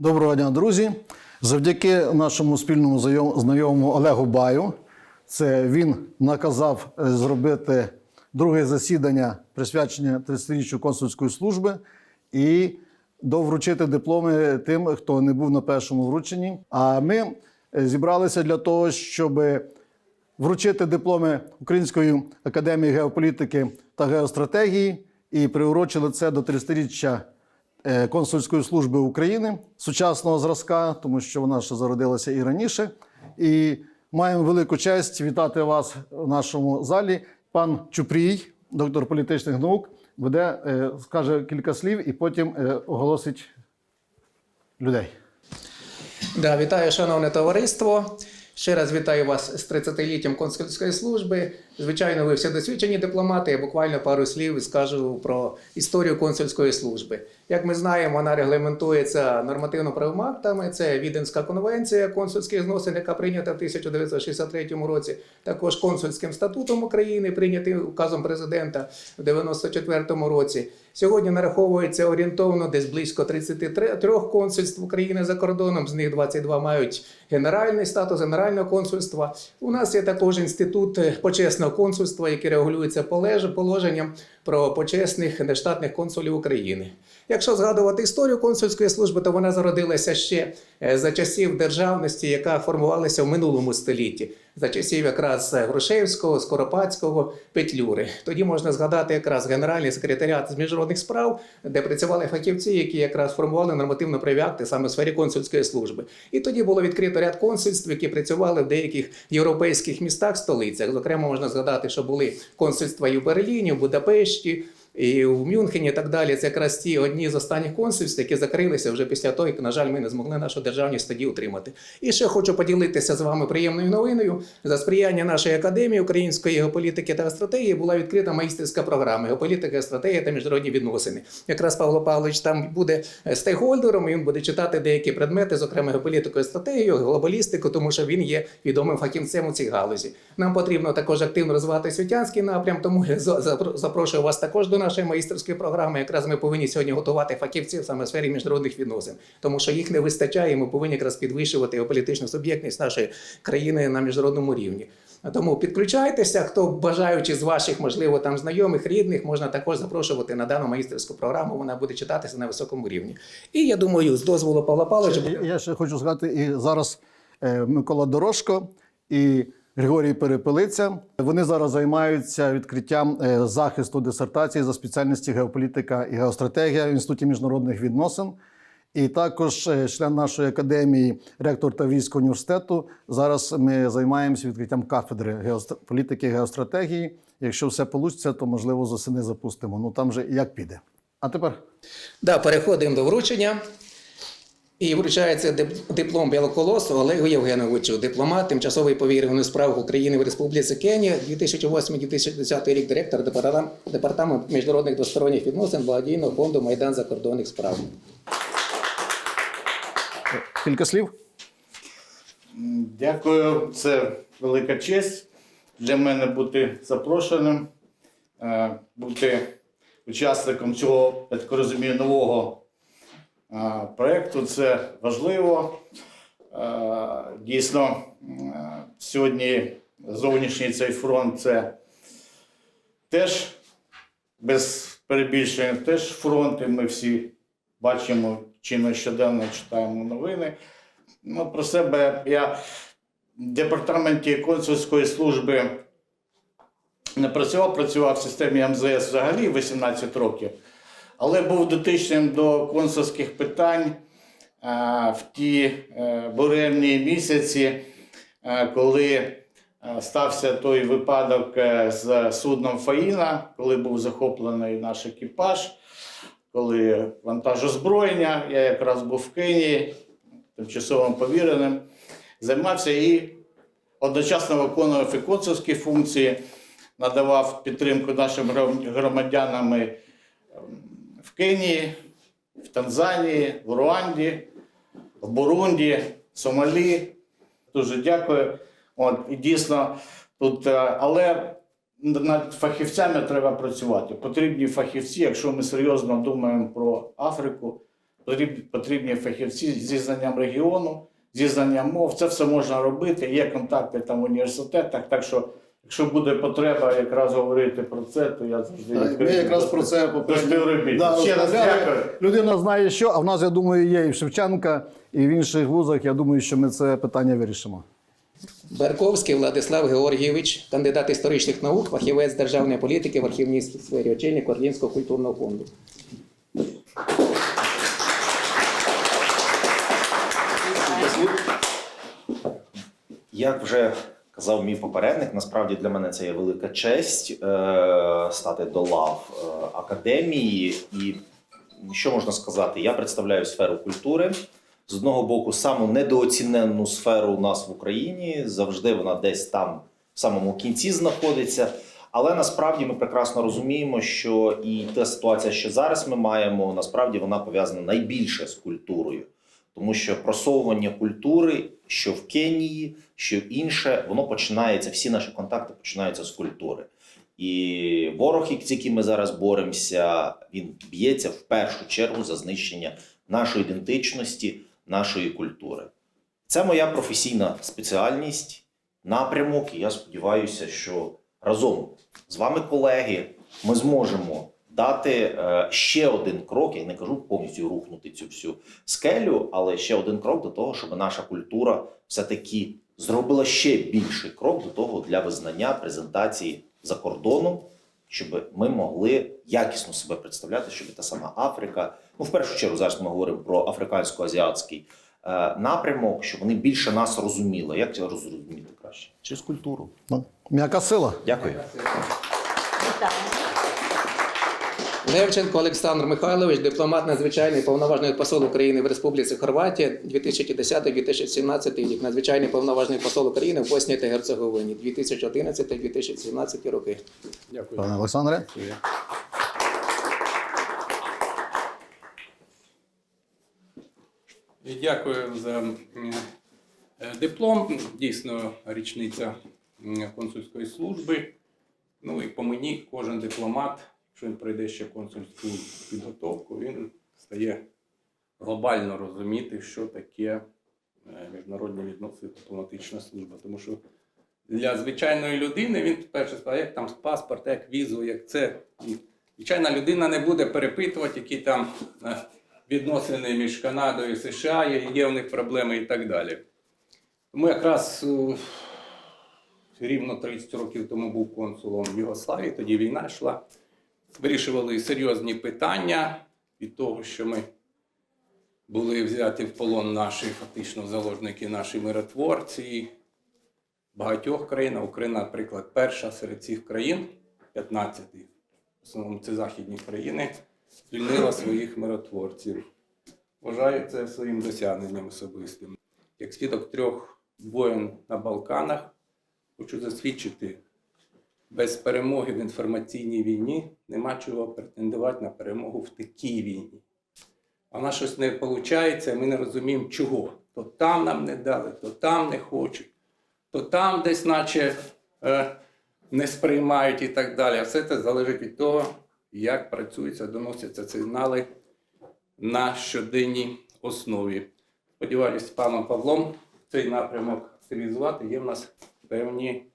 Доброго дня, друзі. Завдяки нашому спільному знайомому Олегу Баю, це він наказав е, зробити друге засідання присвячення 30-річчю консульської служби і довручити дипломи тим, хто не був на першому врученні. А ми е, зібралися для того, щоб вручити дипломи Української академії геополітики та геостратегії і приурочили це до 30-річчя е, консульської служби України сучасного зразка, тому що вона ще зародилася і раніше. І маємо велику честь вітати вас в нашому залі. Пан Чупрій, доктор політичних наук, веде, е, скаже кілька слів і потім е, оголосить людей. Да, вітаю, шановне товариство. Ще раз вітаю вас з 30-літтям консульської служби. Звичайно, ви всі досвідчені дипломати. Я буквально пару слів скажу про історію консульської служби. Як ми знаємо, вона регламентується нормативно-правовими актами. Це Віденська конвенція консульських зносин, яка прийнята в 1963 році. Також консульським статутом України, прийнятий указом президента в 94 році. Сьогодні нараховується орієнтовно десь близько 33 консульств України за кордоном. З них 22 мають генеральний статус генерального консульства. У нас є також інститут почесного консульства, який регулюється полеж- положенням про почесних нештатних консулів України. Якщо згадувати історію консульської служби, то вона зародилася ще е, за часів державності, яка формувалася в минулому столітті, за часів якраз Грушевського, Скоропадського, Петлюри. Тоді можна згадати якраз Генеральний секретаріат з міжнародних справ, де працювали фахівці, які якраз формували нормативно-правові акти саме в сфері консульської служби. І тоді було відкрито ряд консульств, які працювали в деяких європейських містах, столицях. Зокрема, можна згадати, що були консульства і в Берліні, в Будапешті. You. І в Мюнхені і так далі. Це якраз ті одні з останніх консульств, які закрилися вже після того, як, на жаль, ми не змогли нашу державність тоді утримати. І ще хочу поділитися з вами приємною новиною. За сприяння нашої академії української геополітики та стратегії була відкрита магістерська програма геополітика, стратегія та міжнародні відносини. Якраз Павло Павлович там буде стейкхолдером, і він буде читати деякі предмети, зокрема геополітику і стратегію, глобалістику, тому що він є відомим фахівцем у цій галузі. Нам потрібно також активно розвивати світянський напрям, тому я за- за- запрошую вас також до нашої майстерської програми. Якраз ми повинні сьогодні готувати фахівців саме в сфері міжнародних відносин, тому що їх не вистачає. і Ми повинні якраз підвищувати геополітичну суб'єктність нашої країни на міжнародному рівні. Тому підключайтеся, хто бажаючи з ваших, можливо, там знайомих, рідних, можна також запрошувати на дану майстерську програму. Вона буде читатися на високому рівні. І я думаю, з дозволу Павла Павловича. Я- ще хочу сказати, і зараз е, Микола Дорошко і Григорій Перепелиця. Вони зараз займаються відкриттям е, захисту дисертації за спеціальності геополітика і геостратегія в Інституті міжнародних відносин. І також е, член нашої академії, ректор Таврійського університету. Зараз ми займаємося відкриттям кафедри геостр- політики і геостратегії. Якщо все вийде, то можливо з осени запустимо. Ну там же як піде. А тепер Да, переходимо до вручення. І вручається диплом Білоколосу Олегу Євгеновичу, дипломат тимчасової повіреної справ України в Республіці Кенія, 2008-2010 рік директор департаменту міжнародних двосторонніх відносин благодійного фонду Майдан закордонних справ. кілька слів. Дякую, це велика честь для мене бути запрошеним, е, бути учасником цього, я так розумію, нового проєкту. Це важливо. Дійсно, сьогодні зовнішній цей фронт це теж без перебільшення, теж фронт, і ми всі бачимо чи не щоденно читаємо новини. Ну, про себе я в департаменті консульської служби не працював, працював в системі МЗС взагалі 18 років, але був дотичним до консульських питань в ті е, буремні місяці, е, коли е, стався той випадок з судном Фаїна, коли був захоплений наш екіпаж, коли вантаж озброєння, я якраз був в Кенії тимчасовим повіреним, займався і одночасно виконував і консульські функції, надавав підтримку нашим громадянам ем, Кенії, в Танзанії, в Руанді, в Бурунді, Сомалі. Дуже дякую. От, і дійсно тут, е, але над фахівцями треба працювати. Потрібні фахівці, якщо ми серйозно думаємо про Африку, потрібні, фахівці зі знанням регіону, зі знанням мов. Це все можна робити. Є контакти там в університетах. Так що, якщо буде потреба якраз говорити про це, то я завжди Ми якраз про це попередньо співробітництва. Да, Ще раз дякую. Людина знає, що, а в нас, я думаю, є і в Шевченка, і в інших вузах. Я думаю, що ми це питання вирішимо. Берковський Владислав Георгійович, кандидат історичних наук, фахівець державної політики в архівній сфері, очільник Орлінського культурного фонду. Як вже казав мій попередник, насправді для мене це є велика честь е, стати до лав е, академії. І що можна сказати? Я представляю сферу культури. З одного боку, саму недооціненну сферу у нас в Україні. Завжди вона десь там в самому кінці знаходиться. Але насправді ми прекрасно розуміємо, що і та ситуація, що зараз ми маємо, насправді вона пов'язана найбільше з культурою. Тому що просовування культури, що в Кенії, що інше, воно починається, всі наші контакти починаються з культури. І ворог, з яким ми зараз боремося, він б'ється в першу чергу за знищення нашої ідентичності, нашої культури. Це моя професійна спеціальність, напрямок, і я сподіваюся, що разом з вами, колеги, ми зможемо дати е, ще один крок. Я не кажу повністю рухнути цю всю скелю, але ще один крок до того, щоб наша культура все-таки зробила ще більший крок до того для визнання презентації за кордоном, щоб ми могли якісно себе представляти, щоб та сама Африка, ну в першу чергу зараз ми говоримо про африкансько-азіатський е, напрямок, щоб вони більше нас розуміли. Як це розуміти краще? Через культуру. Ну, М'яка сила. Дякую. Левченко Олександр Михайлович, дипломат надзвичайний повноважний посол України в Республіці Хорватія 2010-2017 рік, надзвичайний повноважний посол України в Боснії та Герцеговині 2011-2017 роки. Дякую. Пане Олександре. І Дякую за е, диплом. Дійсно, річниця консульської служби. Ну і по мені кожен дипломат, якщо він пройде ще консульську підготовку, він стає глобально розуміти, що таке е, міжнародні відносини, дипломатична служба. Тому що для звичайної людини він перше сказав, як там паспорт, як візу, як це. Звичайна людина не буде перепитувати, які там е, відносини між Канадою і США, є, в них проблеми і так далі. Тому якраз е, рівно 30 років тому був консулом в Югославії, тоді війна йшла. Вирішували серйозні питання від того, що ми були взяті в полон наші фактично заложники, наші миротворці багатьох країн. Україна, наприклад, перша серед цих країн, 15 в основному це західні країни, звільнила своїх миротворців. Вважаю це своїм досягненням особистим. Як свідок трьох воєн на Балканах, хочу засвідчити, без перемоги в інформаційній війні нема чого претендувати на перемогу в такій війні. А нас щось не виходить, ми не розуміємо, чого. То там нам не дали, то там не хочуть, то там десь, наче е, не сприймають і так далі. А все це залежить від того, як працюються, доносяться сигнали на щоденній основі. Сподіваюся, з паном Павлом цей напрямок активізувати. Є в нас певні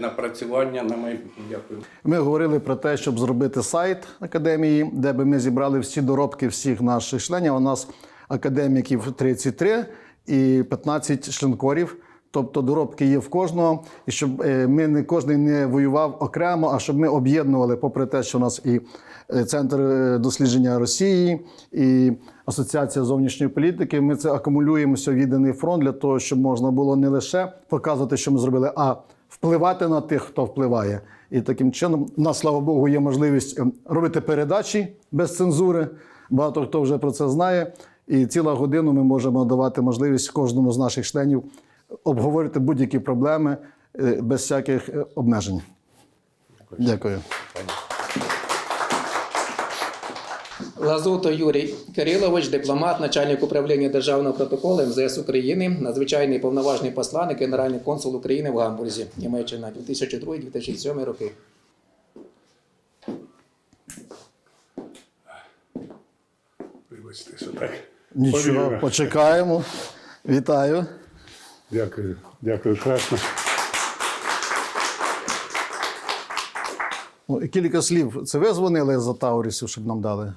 напрацювання на майбутнє. Дякую. Ми говорили про те, щоб зробити сайт академії, де би ми зібрали всі доробки всіх наших членів. У нас академіків 33 і 15 членкорів. Тобто доробки є в кожного, і щоб е, ми не кожен не воював окремо, а щоб ми об'єднували, попри те, що у нас і е, центр е, дослідження Росії, і Асоціація зовнішньої політики. Ми це акумулюємося в єдиний фронт для того, щоб можна було не лише показувати, що ми зробили, а впливати на тих, хто впливає. І таким чином, у нас, слава Богу, є можливість ем, робити передачі без цензури. Багато хто вже про це знає. І ціла годину ми можемо давати можливість кожному з наших членів обговорити будь-які проблеми е, без всяких обмежень. обмежень. Дякую. Лазуто Юрій Кирилович, дипломат, начальник управління державного протоколу МЗС України, надзвичайний повноважний посланник, генеральний консул України в Гамбурзі, Німеччина, 2002-2007 роки. Вибачте. Що так. Нічого, почекаємо. Вітаю. Дякую, дякую, красно. Ну, Кілька слів. Це ви дзвонили за Таурісів, щоб нам дали?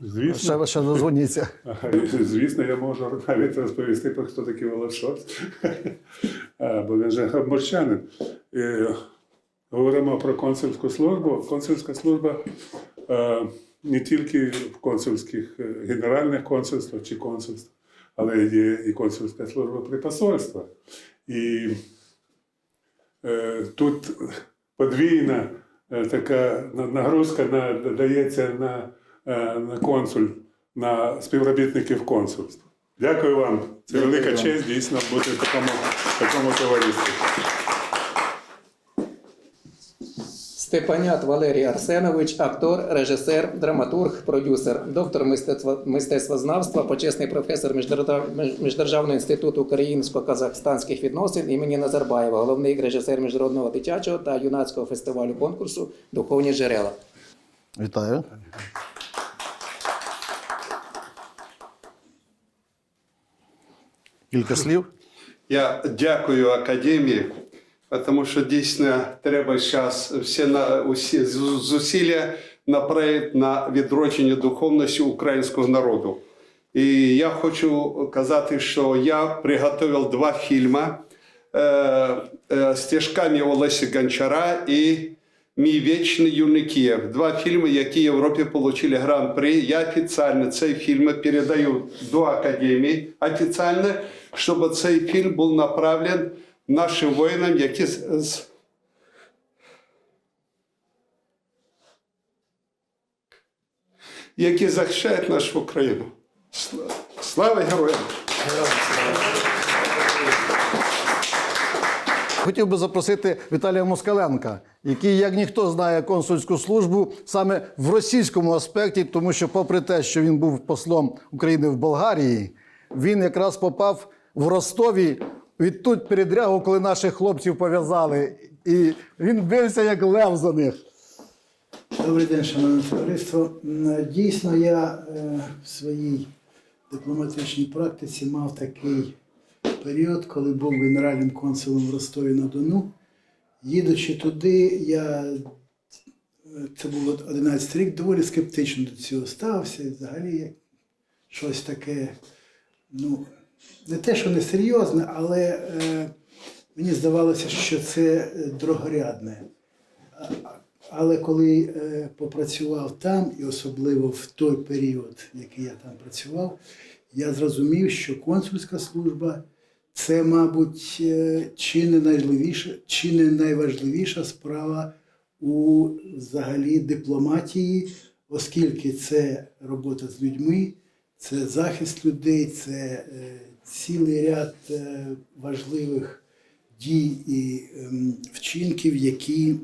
Звісно, Ще, ще дозвоніться. Звісно, я можу навіть розповісти про хто такий Волошот. Бо він же габморчанин. І говоримо про консульську службу. Консульська служба е, не тільки в консульських е, генеральних консульствах чи консульствах, але є і консульська служба при посольствах. І е, тут подвійна е, така нагрузка на, дається на, е, на консуль, на співробітників консульства. Дякую вам. Це велика честь дійсно бути в такому, в такому товаристві. Степанят Валерій Арсенович, актор, режисер, драматург, продюсер, доктор мистецтва мистецтвознавства, почесний професор Міждержавного інституту українсько-казахстанських відносин імені Назарбаєва, головний режисер міжнародного дитячого та юнацького фестивалю конкурсу Духовні джерела. Вітаю. Кілька слів. Я дякую академії, тому що дійсно треба зараз всі на усі зусилля направити на відродження духовності українського народу. І я хочу казати, що я приготував два фільми е, е, «Стежками Олесі Гончара і Мій вічний юнаків. Два фільми, які в Європі отримали гран-при. Я офіційно цей фільм передаю до Академії офіційно, щоб цей фільм був направлен нашим воїнам, які з- які захищають нашу Україну. Слава героям! Хотів би запросити Віталія Москаленка, який, як ніхто, знає консульську службу саме в російському аспекті, тому що, попри те, що він був послом України в Болгарії, він якраз попав в Ростові відтуть передрягу, коли наших хлопців пов'язали. І він бився як лев за них. Добрий день, шановне товариство. Дійсно, я е, в своїй дипломатичній практиці мав такий період, коли був генеральним консулом в Ростові на Дону. Їдучи туди, я е, це був 11 рік, доволі скептично до цього ставився. Взагалі щось таке, ну, не те, що несерйозне, але е, мені здавалося, що це е, другорядне. Але коли е, попрацював там, і особливо в той період, який я там працював, я зрозумів, що консульська служба це, мабуть, е, чи не найважливіша, чи не найважливіша справа у взагалі дипломатії, оскільки це робота з людьми, це захист людей, це е, цілий ряд е, важливих дій і ем, вчинків, які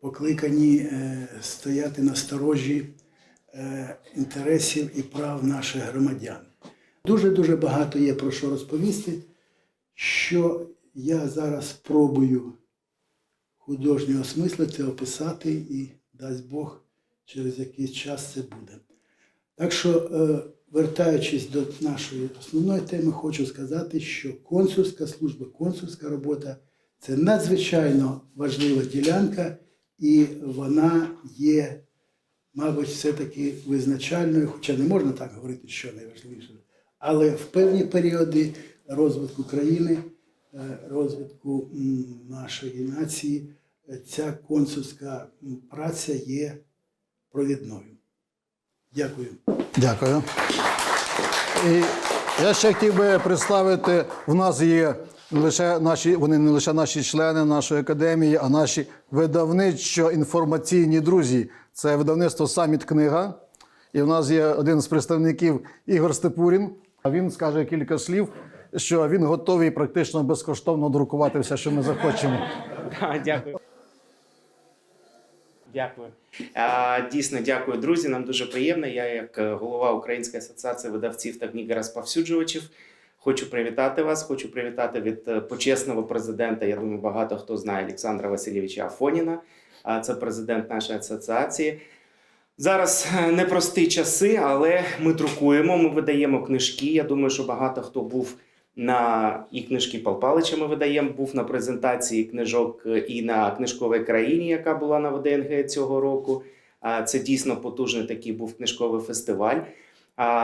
покликані е, стояти на сторожі інтересів і прав наших громадян. Дуже-дуже багато є про що розповісти, що я зараз спробую художньо осмислити, описати і дасть Бог через якийсь час це буде. Так що, е, вертаючись до нашої основної теми, хочу сказати, що консульська служба, консульська робота це надзвичайно важлива ділянка, і вона є, мабуть, все-таки визначальною, хоча не можна так говорити, що найважливіше. Але в певні періоди розвитку країни, е, розвитку нашої нації, ця консульська праця є провідною. Дякую. Дякую. І я ще хотів би представити, в нас є не лише наші, вони не лише наші члени нашої академії, а наші видавничо-інформаційні друзі. Це видавництво Саміт Книга. І в нас є один з представників Ігор Степурін. А він скаже кілька слів, що він готовий практично безкоштовно друкувати все, що ми захочемо. Дякую. Дякую. Дійсно, дякую, друзі. Нам дуже приємно. Я, як е, голова Української асоціації видавців та книгорозповсюджувачів, хочу привітати вас. Хочу привітати від е, почесного президента. Я думаю, багато хто знає Олександра Васильовича Афоніна. Це президент нашої асоціації. Зараз е, непрості часи, але ми друкуємо, ми видаємо книжки. Я думаю, що багато хто був на і книжки Пал ми видаємо, був на презентації книжок е, і на книжковій країні, яка була на ВДНГ цього року. Це дійсно потужний такий був книжковий фестиваль.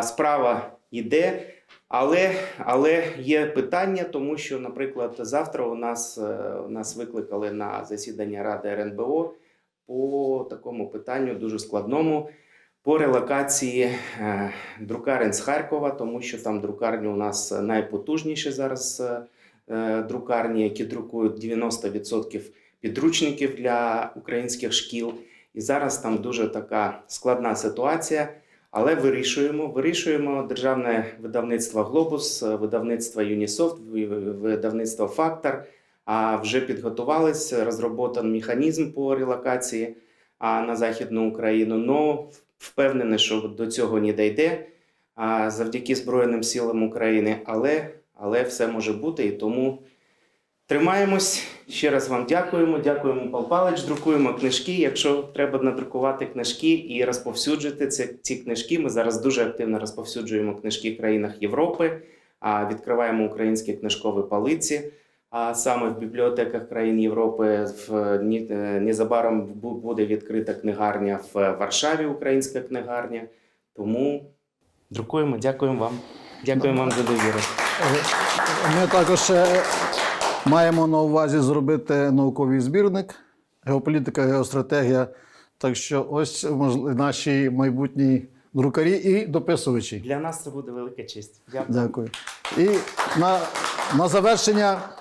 Справа йде, але, але є питання, тому що, наприклад, завтра у нас, е, у нас викликали на засідання Ради РНБО по такому питанню дуже складному. По релокації е, друкарень з Харкова, тому що там друкарні у нас найпотужніші зараз е, е, друкарні, які друкують 90% підручників для українських шкіл. І зараз там дуже така складна ситуація. Але вирішуємо. Вирішуємо державне видавництво Глобус, видавництво Юнісофт, видавництво Фактор. А вже підготувались, розроботан механізм по релокації на Західну Україну. Ну, впевнений, що до цього не дійде завдяки Збройним силам України. Але, але все може бути і тому тримаємось. Ще раз вам дякуємо. Дякуємо, Пал Палич. Друкуємо книжки. Якщо треба надрукувати книжки і розповсюджити ці, книжки, ми зараз дуже активно розповсюджуємо книжки в країнах Європи, відкриваємо українські книжкові полиці. А саме в бібліотеках країн Європи в е, незабаром буде відкрита книгарня в Варшаві, українська книгарня. Тому друкуємо, дякуємо вам. Дякуємо вам за довіру. Ми також маємо на увазі зробити науковий збірник геополітика, геостратегія. Так що ось наші майбутні друкарі і дописувачі. Для нас це буде велика честь. Дякую. Дякую. І на, на завершення е,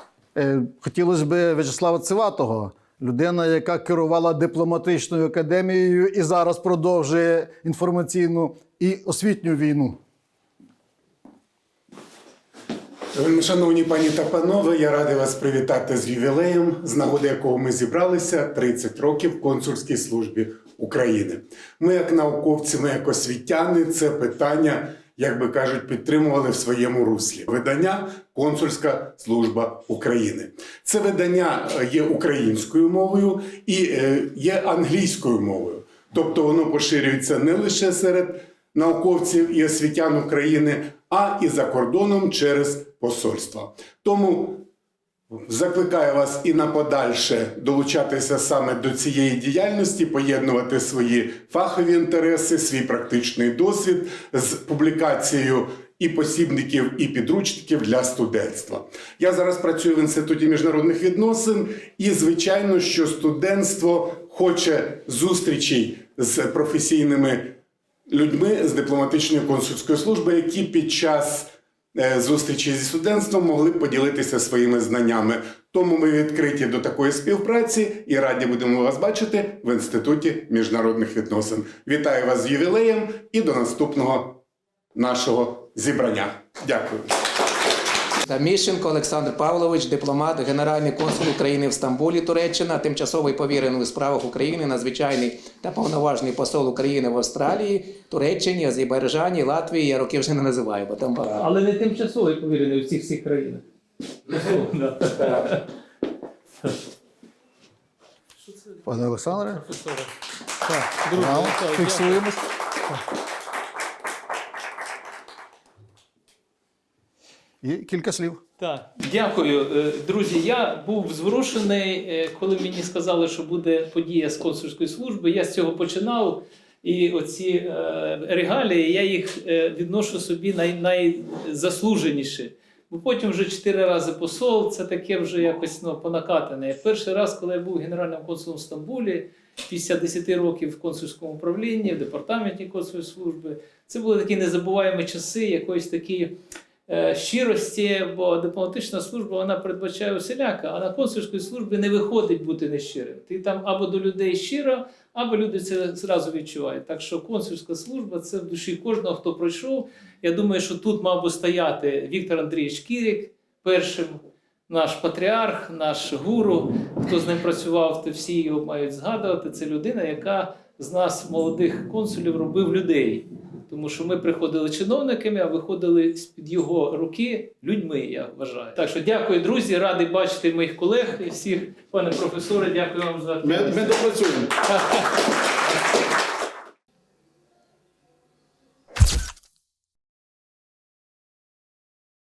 хотілося б В'ячеслава Циватого, людина, яка керувала дипломатичною академією і зараз продовжує інформаційну і освітню війну. Шановні пані та панове, я радий вас привітати з ювілеєм, з нагоди якого ми зібралися 30 років в консульській службі України. Ми, як науковці, ми як освітяни, це питання, як би кажуть, підтримували в своєму руслі. Видання Консульська служба України. Це видання е, є українською мовою і е, є англійською мовою. Тобто воно поширюється не лише серед науковців і освітян України, а і за кордоном через посольства. Тому закликаю вас і на подальше долучатися саме до цієї діяльності, поєднувати свої фахові інтереси, свій практичний досвід з публікацією і посібників, і підручників для студентства. Я зараз працюю в інституті міжнародних відносин, і звичайно, що студентство хоче зустрічей з професійними людьми з дипломатичної консульської служби, які під час е, зустрічі зі студентством могли б поділитися своїми знаннями. Тому ми відкриті до такої співпраці і раді будемо вас бачити в інституті міжнародних відносин. Вітаю вас з ювілеєм і до наступного нашого зібрання. Дякую. Та Міщенко Олександр Павлович, дипломат, генеральний консул України в Стамбулі, Туреччина, тимчасовий повірений у справах України, надзвичайний та повноважний посол України в Австралії, Туреччині, Азербайджані, Латвії. Я роки вже не називаю, бо там багато. Але не тимчасовий повірений у всіх всіх країнах. Пане Олександре, дякую. фіксуємось. І кілька слів. Так, дякую, Е, друзі. Я був зворушений, е, коли мені сказали, що буде подія з консульської служби. Я з цього починав. І оці е, регалії, я їх відношу собі най, найзаслуженіші. Бо потім вже чотири рази посол, це таке вже якось ну, понакатане. Перший раз, коли я був генеральним консулом в Стамбулі, після 10 років в консульському управлінні, в департаменті консульської служби, це були такі незабуваємі часи, якоїсь такі е, щирості, бо дипломатична служба вона передбачає усіляка, а на консульській службі не виходить бути нещирим. Ти там або до людей щиро, або люди це зразу відчувають. Так що консульська служба це в душі кожного, хто пройшов. Я думаю, що тут мав би стояти Віктор Андрійович Кірік першим. Наш патріарх, наш гуру, хто з ним працював, то всі його мають згадувати. Це людина, яка з нас, молодих консулів, робив людей. Тому що ми приходили чиновниками, а виходили з-під його руки людьми, я вважаю. Так що дякую, друзі, радий бачити моїх колег і всіх, пане професоре, дякую вам за Ми, ми допрацюємо.